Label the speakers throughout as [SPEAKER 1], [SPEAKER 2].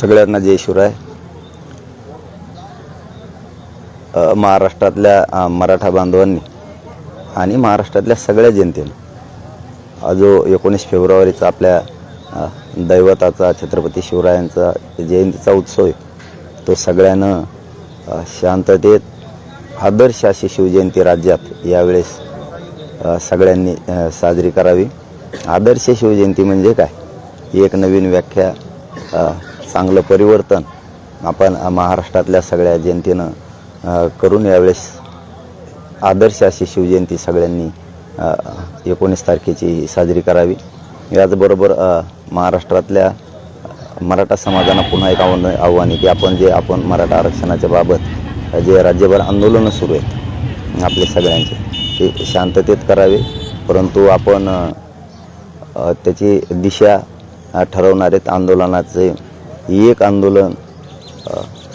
[SPEAKER 1] सगळ्यांना जय शिवराय. महाराष्ट्रातल्या मराठा बांधवांनी आणि महाराष्ट्रातल्या सगळ्या जनतेनं जो एकोणीस फेब्रुवारीचा आपल्या दैवताचा छत्रपती शिवरायांचा जयंतीचा उत्सव आहे तो सगळ्यानं शांततेत आदर्श अशी शिवजयंती राज्यात यावेळेस सगळ्यांनी साजरी करावी. आदर्श शिवजयंती म्हणजे काय? एक नवीन व्याख्या चांगलं परिवर्तन आपण महाराष्ट्रातल्या सगळ्या जनतेनं करून यावेळेस आदर्श अशी शिवजयंती सगळ्यांनी एकोणीस तारखेची साजरी करावी. याचबरोबर महाराष्ट्रातल्या मराठा समाजानं पुन्हा एक आव्हान आव्हान आहे की आपण जे आपण मराठा आरक्षणाच्या बाबत जे राज्यभर आंदोलनं सुरू आहेत आपले सगळ्यांचे ते शांततेत करावे. परंतु आपण त्याची दिशा ठरवणारे आहेत आंदोलनाचे एक आंदोलन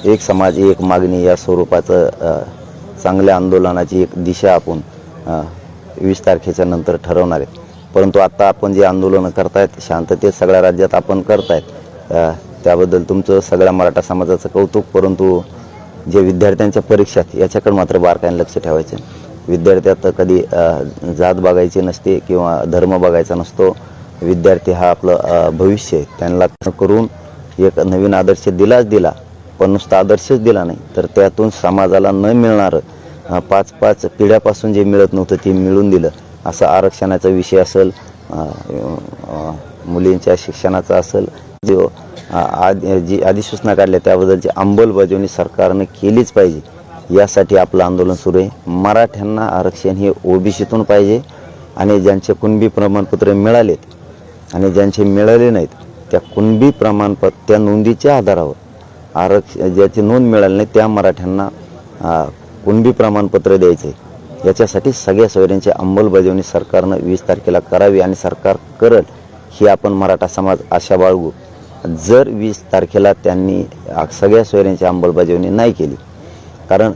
[SPEAKER 1] एक समाज एक मागणी या स्वरूपाचं चांगल्या आंदोलनाची एक दिशा आपण वीस तारखेच्या नंतर ठरवणार आहेत परंतु आत्ता आपण जे आंदोलनं करतायत शांततेत सगळ्या राज्यात आपण करतायत त्याबद्दल तुमचं सगळ्या मराठा समाजाचं कौतुक परंतु जे विद्यार्थ्यांच्या परीक्षात याच्याकडे मात्र बारकाईने लक्ष ठेवायचं विद्यार्थ्यात कधी जात बघायची नसते किंवा धर्म बघायचा नसतो विद्यार्थी हा आपलं भविष्य आहे. त्यांना करून एक नवीन आदर्श दिलाच दिला पण नुसता आदर्शच दिला नाही. तर त्यातून समाजाला न मिळणारं पाच पाच पिढ्यापासून जे मिळत नव्हतं ते मिळून दिलं. असं आरक्षणाचा विषय असेल मुलींच्या शिक्षणाचा असेल जो आद- जी अधिसूचना काढल्या त्याबद्दलची अंमलबजावणी सरकारनं केलीच पाहिजे. यासाठी आपलं आंदोलन सुरू आहे. मराठ्यांना आरक्षण हे ओबीसीतून पाहिजे आणि ज्यांचे कुणबी प्रमाणपत्र मिळालेत आणि ज्यांचे मिळाले नाहीत त्या कुणबी प्रमाणपत्र त्या नोंदीच्या आधारावर आरक्ष ज्याची नोंद मिळाली नाही त्या मराठ्यांना कुणबी प्रमाणपत्र द्यायचं. आहे याच्यासाठी सगळ्या सोयऱ्यांची अंमलबजावणी सरकारनं वीस तारखेला करावी आणि सरकार करल ही आपण मराठा समाज आशा बाळगू. जर वीस तारखेला त्यांनी सगळ्या सोयऱ्यांची अंमलबजावणी नाही केली कारण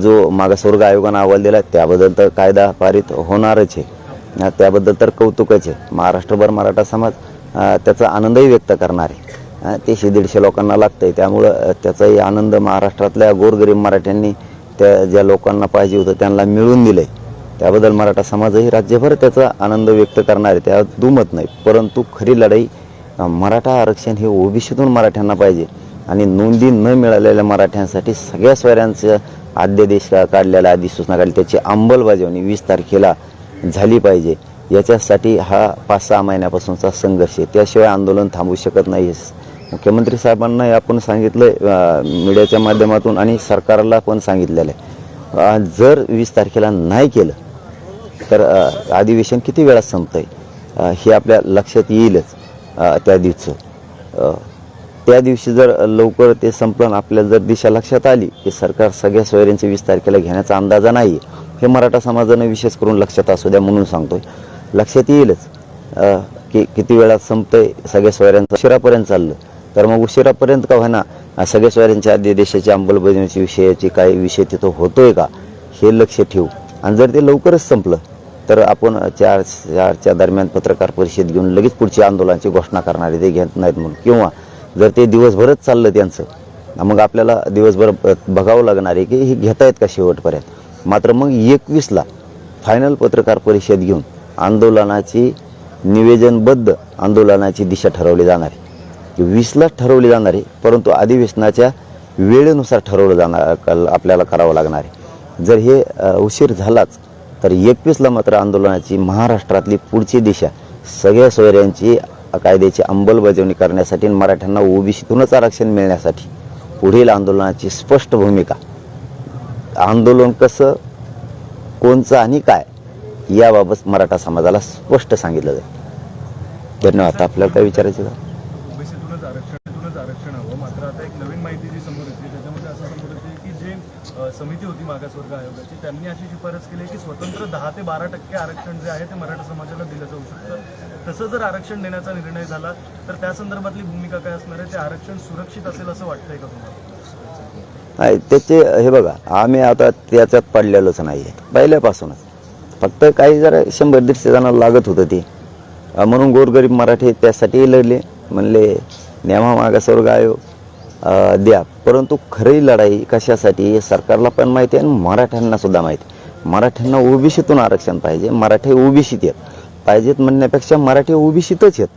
[SPEAKER 1] जो मागासवर्ग आयोगानं अहवाल दिला त्याबद्दल तर कायदा पारित होणारच आहे. त्याबद्दल तर कौतुकच आहे. महाराष्ट्रभर मराठा समाज त्याचा आनंदही व्यक्त करणार. आहे ते दीडशे लोकांना लागतं आहे त्यामुळं त्याचाही आनंद महाराष्ट्रातल्या गोरगरीब मराठ्यांनी त्या ज्या लोकांना पाहिजे होतं त्यांना मिळून दिलं आहे त्याबद्दल मराठा समाजही राज्यभर त्याचा आनंद व्यक्त करणार. आहे त्यात दुमत नाही परंतु खरी लढाई मराठा आरक्षण हे ओबीसीतून मराठ्यांना पाहिजे. आणि नोंदी न मिळालेल्या मराठ्यांसाठी सगळ्या स्वऱ्यांचं आद्यदेश काढलेला अधिसूचना काढली. त्याची अंमलबजावणी वीस तारखेला झाली पाहिजे. याच्यासाठी हा पाच सहा महिन्यापासूनचा संघर्ष आहे. त्याशिवाय आंदोलन थांबू शकत नाही. मुख्यमंत्री साहेबांनाही आपण सांगितलं मीडियाच्या माध्यमातून आणि सरकारला पण सांगितलेलं आहे. जर वीस तारखेला नाही केलं तर अधिवेशन किती वेळात संपतंय? आहे हे आपल्या लक्षात येईलच त्या दिवचं त्या दिवशी जर लवकर ते संपलं आपल्या आपल्याला जर दिशा लक्षात आली की सरकार सगळ्या सोयऱ्यांचे वीस तारखेला घेण्याचा अंदाजा नाही आहे हे मराठा समाजानं विशेष करून लक्षात असू द्या म्हणून सांगतोय. लक्षात येईलच. की किती वेळात संपतंय सगळ्या सोयऱ्यांचं? उशिरापर्यंत चाललं. तर मग उशिरापर्यंत का होईना? सगळ्या सोयऱ्यांच्या आधी देशाची अंमलबजावणीची विषयाची काही विषय तिथं होतोय का? हे लक्ष ठेवू. आणि जर ते लवकरच संपलं तर आपण चार चारच्या दरम्यान पत्रकार परिषद घेऊन लगेच पुढच्या आंदोलनाची घोषणा करणार ते घेत नाहीत म्हणून. किंवा जर ते दिवसभरच चाललं त्यांचं मग आपल्याला दिवसभर बघावं लागणार आहे की हे घेता येत का शेवटपर्यंत? मात्र मग एकवीसला फायनल पत्रकार परिषद घेऊन आंदोलनाची निवेदनबद्ध आंदोलनाची दिशा ठरवली जाणार आहे. वीसला ठरवली जाणार आहे परंतु अधिवेशनाच्या वेळेनुसार ठरवलं जाणार कल- आपल्याला करावं लागणार आहे. जर हे उशीर झालाच तर एकवीसला मात्र आंदोलनाची महाराष्ट्रातली पुढची दिशा सगळ्या सोयऱ्यांची कायद्याची अंमलबजावणी करण्यासाठी आणि मराठ्यांना ओबीसीतूनच आरक्षण मिळण्यासाठी पुढील आंदोलनाची स्पष्ट भूमिका. आंदोलन कसं कोणचं आणि काय याबाबत मराठा समाजाला स्पष्ट सांगितलं जाईल. धन्यवाद. आपल्याला काय विचारायचं का
[SPEAKER 2] ओबीसीतूनच आरक्षणातूनच आरक्षण हवं. मात्र आता एक नवीन माहिती जी समोर येते त्याच्यामध्ये असं समोर येते की जे अ, समिती होती मागासवर्ग आयोगाची त्यांनी अशी शिफारस केली की स्वतंत्र दहा ते बारा टक्के आरक्षण जे आहे ते मराठा समाजाला दिलं जाऊ शकतं. तसं जर आरक्षण देण्याचा निर्णय झाला तर त्या संदर्भातली भूमिका काय असणार आहे? ते आरक्षण सुरक्षित असेल असं वाटतंय का तुम्हाला?
[SPEAKER 1] नाही त्याचे हे बघा आम्ही आता त्याच्यात पडलेलोच नाही आहे पहिल्यापासूनच. फक्त काही जरा शंभर दीडशे जणांना लागत होतं ते. म्हणून गोरगरीब मराठी त्यासाठी लढले. म्हणले नेमा मागासवर्ग आयोग द्या. परंतु खरी लढाई कशासाठी हे सरकारला पण माहिती आहे आणि मराठ्यांना सुद्धा माहिती आहे. मराठ्यांना ओबीसीतून आरक्षण पाहिजे. मराठी ओबीसीत येत पाहिजेत म्हणण्यापेक्षा मराठी ओबीसीतच येत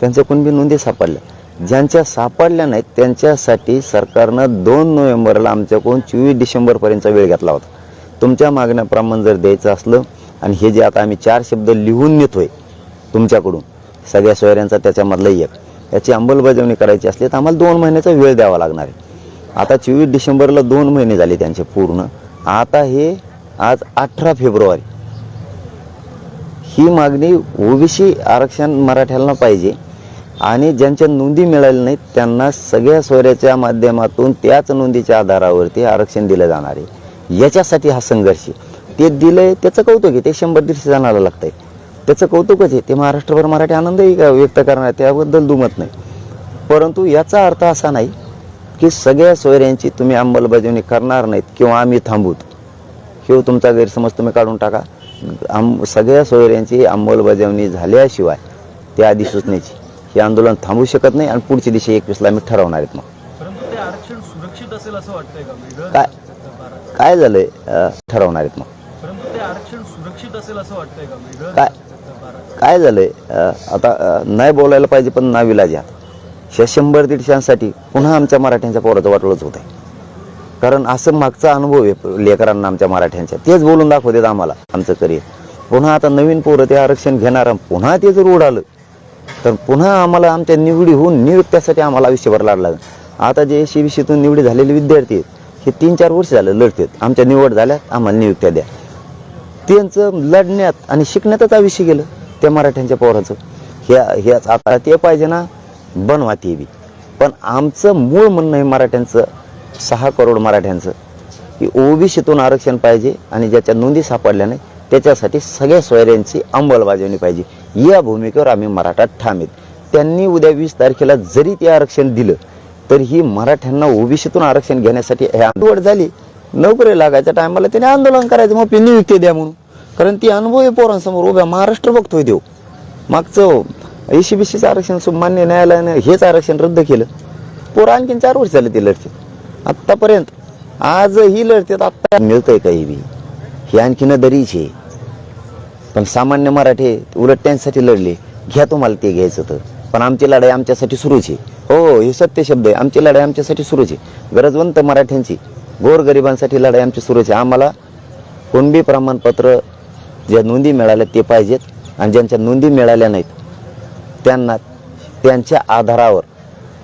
[SPEAKER 1] त्यांच्या कुणबी नोंदी सापडल्या ज्यांच्या सापडल्या नाहीत त्यांच्यासाठी सरकारनं दोन नोव्हेंबरला आमच्याकडून चोवीस डिसेंबरपर्यंतचा वेळ घेतला होता. तुमच्या मागण्याप्रमाणे जर द्यायचं असलं आणि हे जे आता आम्ही चार शब्द लिहून नेतोय तुमच्याकडून सगळ्या सोयऱ्यांचा त्याच्यामधला एक याची अंमलबजावणी करायची असली तर आम्हाला दोन महिन्याचा वेळ द्यावा लागणार आहे. आता चोवीस डिसेंबरला दोन महिने झाले त्यांचे पूर्ण. आता हे आज अठरा फेब्रुवारी. ही मागणी ओबीसी आरक्षण मराठ्याला पाहिजे आणि ज्यांच्या नोंदी मिळाल्या नाहीत त्यांना सगळ्या सोयऱ्याच्या माध्यमातून त्याच नोंदीच्या आधारावरती आरक्षण दिलं जाणार आहे. याच्यासाठी हा संघर्ष. ते दिलंय त्याचं कौतुक आहे. ते शंभर दीडशे जणाला लागतंय. त्याचं कौतुकच आहे. ते महाराष्ट्रभर मराठी आनंदही का व्यक्त करणार त्याबद्दल दुमत नाही. परंतु याचा अर्थ असा नाही की सगळ्या सोयऱ्यांची तुम्ही अंमलबजावणी करणार नाहीत किंवा आम्ही थांबूत. हे तुमचा गैरसमज तुम्ही काढून टाका. आम सगळ्या सोयऱ्यांची अंमलबजावणी झाल्याशिवाय त्या अधिसूचनेची हे आंदोलन थांबू शकत नाही आणि पुढच्या दिवशी एकवीसला आम्ही ठरवणार आहेत मग.
[SPEAKER 2] परंतु ते आरक्षण सुरक्षित असेल असं वाटतंय का? वेगळं?
[SPEAKER 1] काय? काय झालंय ठरवणार आहेत मग. काय? काय झालंय आता नाही बोलायला पाहिजे पण नाविलाज आहे ह्या शंभर दीडशांसाठी पुन्हा आमच्या मराठ्यांच्या पोराचं वाटोळच होत आहे कारण असं मागचा अनुभव आहे लेकरांना आमच्या मराठ्यांच्या. तेच बोलून दाखवतात आम्हाला आमचं करिअर. पुन्हा आता नवीन पोरं ते आरक्षण घेणार पुन्हा ते जर उडालं तर पुन्हा आम्हाला आमच्या निवडी होऊन नियुक्त्यासाठी आम्हाला आयुष्यभर लागेल. आता जे एसीबीसीतून निवडी झालेले विद्यार्थी आहेत हे तीन चार वर्ष झालं लढतात. आमच्या निवड झाल्यात आम्हाला नियुक्त्या द्या. त्यांचं लढण्यात आणि शिकण्यातच आयुष्य गेलं त्या मराठ्यांच्या पोराचं. ह्या ह्याच आता ते पाहिजे ना बनवा ते बी. पण आमचं मूळ म्हणणं आहे मराठ्यांचं सहा करोड मराठ्यांचं की ओबीसीतून आरक्षण पाहिजे आणि ज्याच्या नोंदी सापडल्या नाही त्याच्यासाठी सगळ्या सोयऱ्यांची अंमलबजावणी पाहिजे. या भूमिकेवर आम्ही मराठा ठाम आहेत. त्यांनी उद्या वीस तारखेला जरी ते आरक्षण दिलं तर ही मराठ्यांना ओबीसीतून आरक्षण घेण्यासाठी हे झाली. नोकरी लागायच्या टायमाला त्याने आंदोलन करायचं मग नियुक्ती द्या म्हणून. कारण ती अनुभवी पोरांसमोर उभ्या महाराष्ट्र बघतोय देव. मागचं एसी बीसीचं आरक्षण मान्य न्यायालयानं हेच आरक्षण रद्द केलं. पोरं आणखीन चार वर्ष झाले ते लढते. आत्तापर्यंत आज ही लढतात आत्ता मिळतंय काही बी. ही आणखीन दरीच आहे. पण सामान्य मराठे उलट त्यांच्यासाठी लढले. घ्या तुम्हाला ते घ्यायचं तर पण आमची लढाई आमच्यासाठी सुरूच आहे. हो हे सत्य शब्द आहे. आमची लढाई आमच्यासाठी सुरूच आहे. गरजवंत मराठ्यांची गोरगरिबांसाठी लढाई आमची सुरूच आहे. आम्हाला कुणबी प्रमाणपत्र ज्या नोंदी मिळाल्या ते पाहिजेत आणि ज्यांच्या नोंदी मिळाल्या नाहीत त्यांना त्यांच्या आधारावर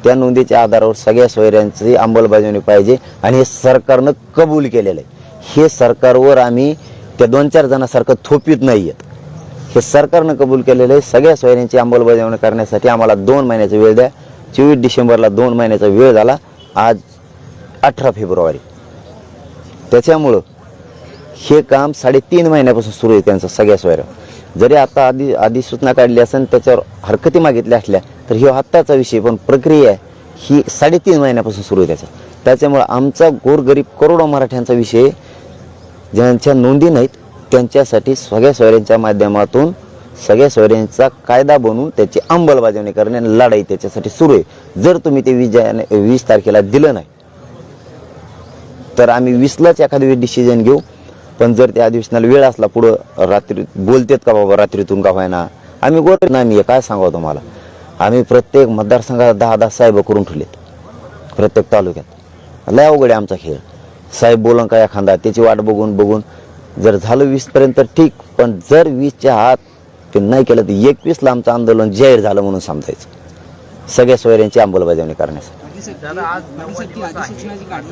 [SPEAKER 1] त्या नोंदीच्या आधारावर सगळ्या सोयऱ्यांची अंमलबजावणी पाहिजे आणि हे सरकारनं कबूल केलेलं आहे. हे सरकारवर आम्ही त्या दोन चार जणांसारखं थोपीत नाही आहेत हे सरकारनं कबूल केलेलं आहे. सगळ्या सोयऱ्यांची अंमलबजावणी करण्यासाठी आम्हाला दोन महिन्याचा वेळ द्या. चोवीस डिसेंबरला दोन महिन्याचा वेळ झाला. आज अठरा फेब्रुवारी. त्याच्यामुळं हे काम साडेतीन महिन्यापासून सुरू आहे त्यांचं सगळ्या सोयऱ्या. जरी आता आधी अधिसूचना काढली असेल त्याच्यावर हरकती मागितल्या असल्या तर ही आत्ताचा विषय पण प्रक्रिया ही साडेतीन महिन्यापासून सुरू आहे त्याच्या त्याच्यामुळं आमचा गोरगरीब करोडो मराठ्यांचा विषय ज्यांच्या नोंदी नाहीत त्यांच्यासाठी सगळ्या सोयऱ्यांच्या माध्यमातून सगळ्या सोयऱ्यांचा कायदा बनवून त्याची अंमलबजावणी करणे आणि लढाई त्याच्यासाठी सुरू आहे. जर तुम्ही ते वीस जाने वीस तारखेला दिलं नाही तर आम्ही वीसलाच एखाद्या वेळी डिसिजन घेऊ. पण जर त्या अधिवेशनाला वेळ असला पुढं रात्री बोलतेत का बाबा रात्रीतून का व्हायना आम्ही गोर नाही मी काय सांगावं तुम्हाला? आम्ही प्रत्येक मतदारसंघात दहा दहा साहेब करून ठेवलेत. प्रत्येक तालुक्यात. लय अवघड आहे आमचा खेळ. साहेब बोलन का एखादा त्याची वाट बघून बघून जर झालं वीसपर्यंत ठीक पण जर वीसच्या आत ते नाही केलं तर एकवीसला आमचं आंदोलन जाहीर झालं म्हणून समजायचं सगळ्या सोयऱ्यांची अंमलबजावणी करण्यासाठी.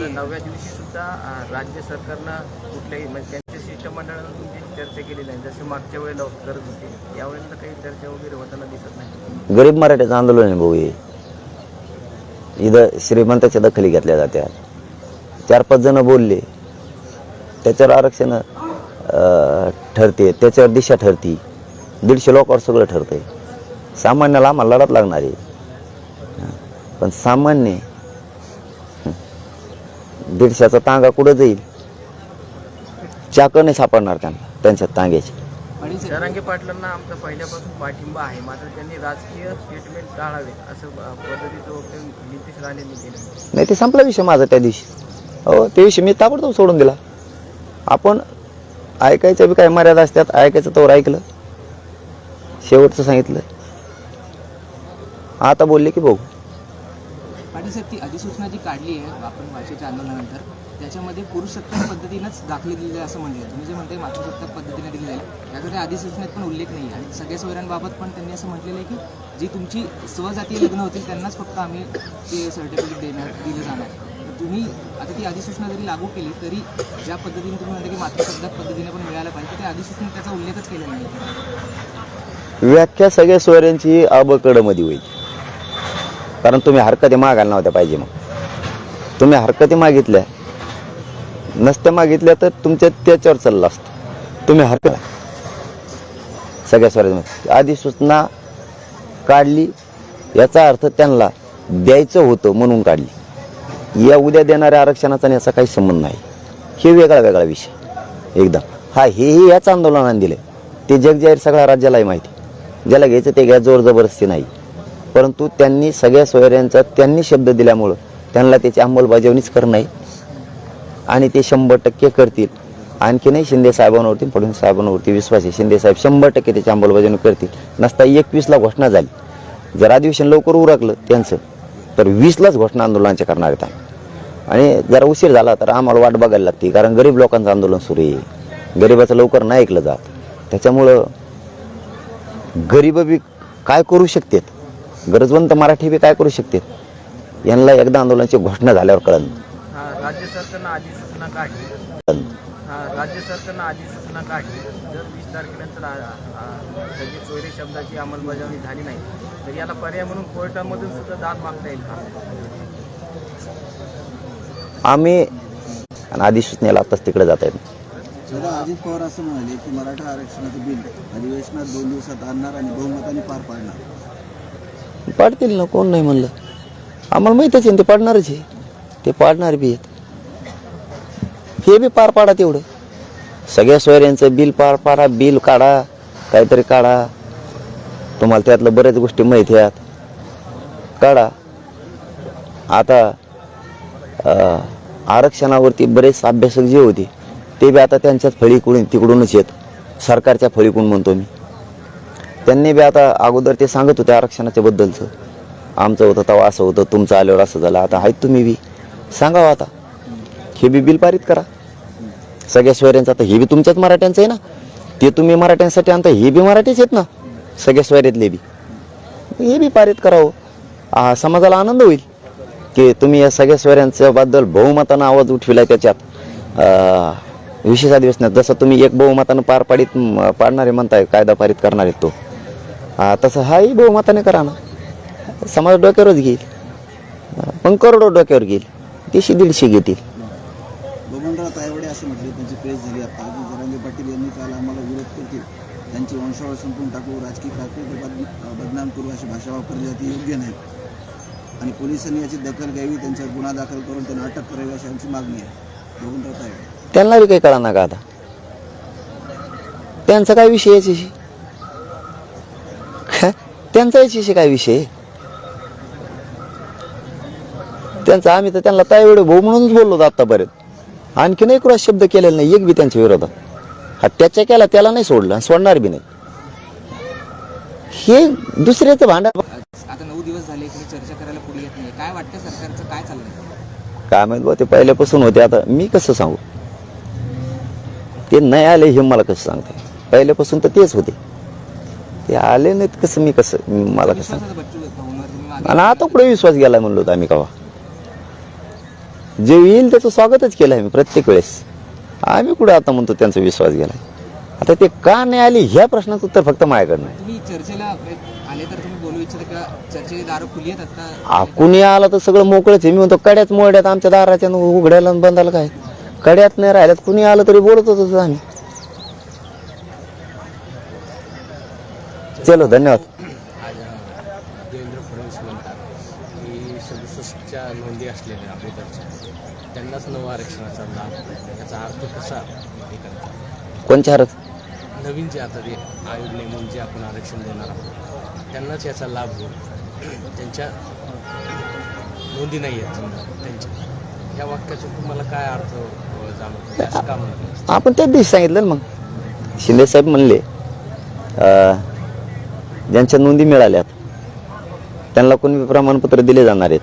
[SPEAKER 3] नवव्या दिवशी सुद्धा राज्य सरकारनं कुठल्याही म्हणजे त्यांच्या शिष्टमंडळानं तुमची चर्चा केली नाही जसे मागच्या वेळेला करत होते यावेळेला काही चर्चा वगैरे होताना दिसत नाही.
[SPEAKER 1] गरीब मराठ्याचं आंदोलन आहे भाऊ हे? इथं श्रीमंताच्या दखली घेतल्या जात्या चार पाच जण बोलले. त्याच्यावर आरक्षण ठरते. त्याच्यावर दिशा ठरती. दीडशे लोकांवर सगळं ठरतंय. सामान्याला आम्हाला लढत लागणार आहे. पण सामान्य दीडशेचा तांगा कुठं जाईल? चाकं नाही सापडणार त्यांना त्यांच्या तांग्याची.
[SPEAKER 3] जरांगे पाटलांना आमचा पहिल्यापासून पाठिंबा आहे मात्र त्यांनी राजकीय स्टेटमेंट टाळावे असं पद्धतीचं नितीश राणेंनी केलं.
[SPEAKER 1] नाही ते संपला विषय माझा त्या दिवशी. हो ते विषय मी ताबडतोब सोडून दिला. आपण ऐकायच्या बी काय मर्यादा असतात ऐकायचं तोवर ऐकलं. शेवटचं सांगितलं. आता बोलले की बघू.
[SPEAKER 4] पाटील साहेब ती अधिसूचना जी काढली आहे आपण भाषेच्या आंदोलनानंतर त्याच्यामध्ये पुरुषसत्ताक पद्धतीनंच दाखले दिले असं म्हणलं तुम्ही जे म्हणताय मातृसत्ताक पद्धतीने दिली आहे याचा त्या अधिसूचनेत पण उल्लेख नाही आणि सगळ्या सोयऱ्यांबाबत पण त्यांनी असं म्हटलेलं आहे की जी तुमची स्वजातीय लग्न होतील त्यांनाच फक्त आम्ही ते सर्टिफिकेट देणार दिलं जाणार. तुम्ही आता ती अधिसूचना जरी लागू केली तरी ज्या पद्धतीने तुम्ही म्हणता की मातृसत्ताक पद्धतीने पण मिळायला पाहिजे ते त्या अधिसूचनेत त्याचा उल्लेखच केला नाही
[SPEAKER 1] व्याख्या सगळ्या सोयऱ्यांची अबकडमध्ये होईल. कारण तुम्ही हरकती मागायला नव्हत्या पाहिजे मग. तुम्ही हरकती मागितल्या. नसत्या मागितल्या तर तुमच्या त्याच्यावर चाललं असतं. तुम्ही हरकत सगळ्या स्वराज्यामध्ये अधिसूचना काढली. याचा अर्थ त्यांना द्यायचं होतं म्हणून काढली. या उद्या देणाऱ्या आरक्षणाचा आणि याचा काही संबंध नाही. हे वेगळा वेगळा विषय. एकदम. हा हेही याच आंदोलनाने दिले ते जगजाहीर सगळ्या राज्यालाही माहिती. ज्याला घ्यायचं ते घ्या जोर जबरदस्ती नाही. परंतु त्यांनी सगळ्या सोयऱ्यांचा त्यांनी शब्द दिल्यामुळं त्यांना त्याची अंमलबजावणीच करणं आहे आणि ते शंभर टक्के करतील. आणखीनही शिंदे साहेबांवरती फडणवीस साहेबांवरती विश्वास आहे. शिंदे साहेब शंभर टक्के त्याची अंमलबजावणी करतील. नसता एकवीसला घोषणा झाली. जर अधिवेशन लवकर उरकलं त्यांचं तर वीसलाच घोषणा आंदोलनाचे करणार आहेत आणि जरा उशीर झाला तर आम्हाला वाट बघायला लागते कारण गरीब लोकांचं आंदोलन सुरू आहे. गरिबाचं लवकर नाही ऐकलं जात. त्याच्यामुळं गरीब बी काय करू शकतात? गरजवंत मराठी बी काय करू शकतात? यांना एकदा आंदोलनाची घोषणा झाल्यावर कळन.
[SPEAKER 3] हा राज्य सरकारनं अधिसूचना काढली. हा राज्य सरकारनं अधिसूचना काढली. जर वीस तारखेनंतर सगळी चोरी शब्दाची अंमलबजावणी झाली नाही तर याला पर्याय म्हणून कोर्टामधून सुद्धा दाद मागता येईल का?
[SPEAKER 1] आम्ही आणि अधिसूचनेला आताच तिकडे जात आहेत.
[SPEAKER 5] जेव्हा अजित पवार असं म्हणाले की मराठा आरक्षणाचं बिल अधिवेशनात दोन दिवसात आणणार आणि बहुमताने पार पाडणार.
[SPEAKER 1] पाडतील ना कोण नाही म्हणलं. आम्हाला माहितच आहे ना ते पाडणारच आहे. ते पाडणार बी आहेत. हे बी पार पाडा तेवढं. सगळ्या सोयऱ्यांचं बिल पार पाडा बिल काढा काहीतरी काढा. तुम्हाला त्यातलं बऱ्याच गोष्टी माहिती आहेत. काढा. आता आरक्षणावरती बरेच अभ्यासक जे होते ते बी आता त्यांच्याच फळीकडून तिकडूनच येत. सरकारच्या फळीकडून म्हणतो मी. त्यांनी बी आता अगोदर ते सांगत होते आरक्षणाच्या बद्दलचं. आमचं होतं तेव्हा असं होतं तुमचं आल्यावर असं झालं आता आहेत तुम्ही बी. सांगावं आता. हे बी बिल पारित करा. सगळ्या स्वैऱ्यांचं आता हे बी तुमच्याच मराठ्यांचं आहे ना. ते तुम्ही मराठ्यांसाठी आणता हे बी मराठीच आहेत ना. सगळ्या स्वैऱ्यातले बी. हे बी पारित करावं. समाजाला आनंद होईल. की तुम्ही या सगळ्या स्वैऱ्यांच्या बद्दल बहुमतानं आवाज उठविला त्याच्यात. विशेष अधिवेशनात जसं तुम्ही एक बहुमतानं पार पाडित पाडणारे म्हणताय कायदा पारित करणार आहे तो तसं हाही बहुमताने करा ना. समाज डोक्यावरच घेईल. पण करोडो डोक्यावर घेईल. तीशे दीडशे घेतील.
[SPEAKER 5] बबनराव तायवडे असे म्हटले त्यांची प्रेस झाली. आता जरांगे पाटील यांनी काल आम्हाला विरोध करतील. त्यांची वंशावळ संपून टाकू राजकीय कारकीर्द बदनाम करू अशी भाषा वापरली जाते योग्य नाही. आणि पोलिसांनी याची दखल घ्यावी त्यांच्यावर गुन्हा दाखल करून त्यांना अटक करावी अशी आमची मागणी आहे. बबनराव तायवडे.
[SPEAKER 1] त्यांना बी काही कळा ना का आता? त्यांचा काय विषय याच्याशी? त्यांचा याच्याशी काय विषय? त्यांचा आम्ही तर त्यांना तायवेळे भाऊ म्हणूनच बोललो होतो आतापर्यंत. आणखीन एक वेळा शब्द केलेला नाही एक बी त्यांच्या विरोधात. हा त्याच्या केला त्याला नाही सोडलं सोडणार बी नाही. हे दुसऱ्याचं भांडण
[SPEAKER 4] आता नऊ दिवस झाले चर्चा करायला पुढे येत नाही. काय वाटतं सरकारचं? काय चाललंय?
[SPEAKER 1] काय माहीत ते पहिल्यापासून होते. आता मी कसं सांगू? ते नाही आले हे मला कसं सांगता पहिल्यापासून तर तेच होते. ते आले नाहीत कसं मी कसं मी- मला कसं सांगू?
[SPEAKER 4] विश्वासाचं बच्चू भाऊंवर तुम्ही मागे
[SPEAKER 1] आणि आता कुठे विश्वास गेला म्हणलो होतो आम्ही कवा. जे येईल त्याचं स्वागतच केलं आम्ही प्रत्येक वेळेस. आम्ही कुठे आता म्हणतो त्यांचा विश्वास गेलाय? आता ते का नाही आले ह्या प्रश्नाचं उत्तर फक्त माझ्याकडनं आहे. कुणी आला तर सगळं मोकळंच आहे. मी म्हणतो कड्यात मोड्यात आमच्या दाराच्या उघड्याला बंदाला काय? कड्यात नाही राहिल्यात कुणी आलं तरी बोलत होतो आम्ही. चलो धन्यवाद.
[SPEAKER 6] देवेंद्र फडणवीस म्हणतात की सदुसष्टच्या नोंदी असलेल्या अगोदरच्या त्यांनाच नवं आरक्षणाचा लाभ अर्थ कसा हे करतात
[SPEAKER 1] कोणच्या हरत?
[SPEAKER 6] नवीन जे आता ते आयोग नेमून जे आपण आरक्षण देणार आहोत त्यांनाच याचा लाभ होईल. त्यांच्या नोंदी नाही आहेत त्यांच्या. ह्या वाक्याचा तुम्हाला काय अर्थ जाणवतो? म्हणजे असं का म्हणतो
[SPEAKER 1] आपण त्याच दिवशी सांगितलं ना मग. शिंदे साहेब म्हणले ज्यांच्या नोंदी मिळाल्यात त्यांना कोणी प्रमाणपत्र दिले जाणार आहेत?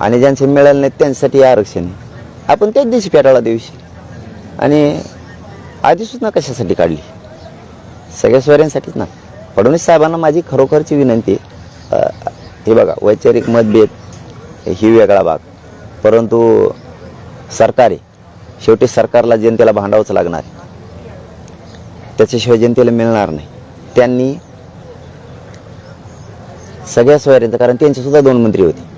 [SPEAKER 1] आणि ज्यांचे मिळाले नाहीत त्यांच्यासाठी आरक्षण आहे. आपण त्याच दिवशी पेटाळा दिवशी. आणि आधीसुद्धा कशासाठी काढली? सगळ्या सोयऱ्यांसाठीच ना. फडणवीस साहेबांना माझी खरोखरची विनंती आहे. हे बघा वैचारिक मतभेद ही वेगळा भाग. परंतु सरकार आहे. शेवटी सरकारला जनतेला भांडावंच लागणार आहे. त्याच्याशिवाय जनतेला मिळणार नाही. त्यांनी सगळ्या सोयऱ्यांचं कारण त्यांचे सुद्धा दोन मंत्री होते.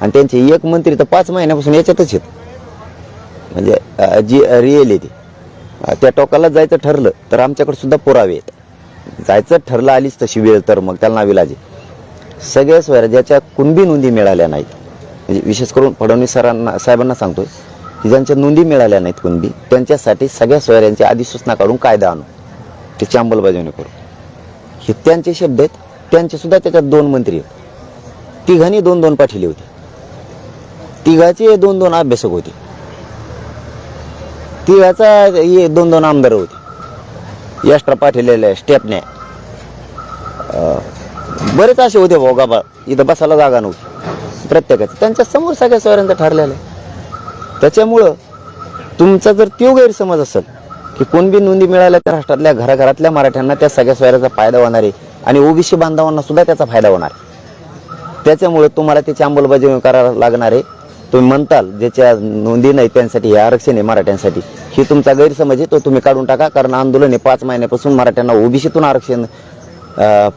[SPEAKER 1] आणि त्यांचे एक मंत्री तर पाच महिन्यापासून याच्यातच आहेत. म्हणजे जी रिअल आहे ती. त्या टोकाला जायचं ठरलं तर आमच्याकडे सुद्धा पुरावे आहेत. जायचं ठरलं आलीच तशी वेळ तर मग त्याला नाविलाजे सगळ्या सोयऱ्या ज्याच्या कुणबी नोंदी मिळाल्या नाहीत म्हणजे विशेष करून फडणवीस सरांना साहेबांना सांगतोय की ज्यांच्या नोंदी मिळाल्या नाहीत कुणबी त्यांच्यासाठी सगळ्या सोयऱ्यांची अधिसूचना काढून कायदा आणू. त्याची अंमलबजावणी करू. हे त्यांचे शब्द आहेत त्यांचे सुद्धा त्याच्यात दोन मंत्री आहेत. तिघांनी दोन दोन पाठिले होते. तिघाचे दोन दोन अभ्यासक होते. तिघाचा हे दोन दोन आमदार होते. यष्ट्रा पाठिलेले स्टेपने. बरेच असे होते भाऊ गाबा. इथं बसायला जागा नव्हती. प्रत्येकाचं. त्यांच्यासमोर सगळ्या सोयऱ्यांचं ठरलेलं आहे. त्याच्यामुळं तुमचा जर तो गैरसमज असेल की कोण बी नोंदी मिळाल्या त्या राष्ट्रातल्या घराघरातल्या मराठ्यांना त्या सगळ्या सोयऱ्याचा फायदा होणार आहे आणि ओबीसी बांधवांना सुद्धा त्याचा फायदा होणार आहे. त्याच्यामुळे तुम्हाला त्याची अंमलबजावणी करायला लागणार आहे. तुम्ही म्हणताल ज्याच्या नोंदी नाही त्यांसाठी हे आरक्षण आहे मराठ्यांसाठी. ही तुमचा गैरसमज आहे तो तुम्ही काढून टाका कारण आंदोलन आहे पाच महिन्यापासून मराठ्यांना ओबीसीतून आरक्षण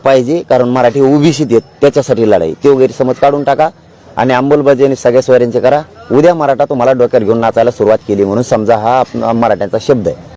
[SPEAKER 1] पाहिजे कारण मराठी ओबीसीत येत त्याच्यासाठी लढाई. तो गैरसमज काढून टाका आणि अंमलबजावणी सगळ्या सोयऱ्यांची करा. उद्या मराठा तुम्हाला डोक्यात घेऊन नाचायला सुरुवात केली म्हणून समजा हा आप- मराठ्यांचा शब्द आहे.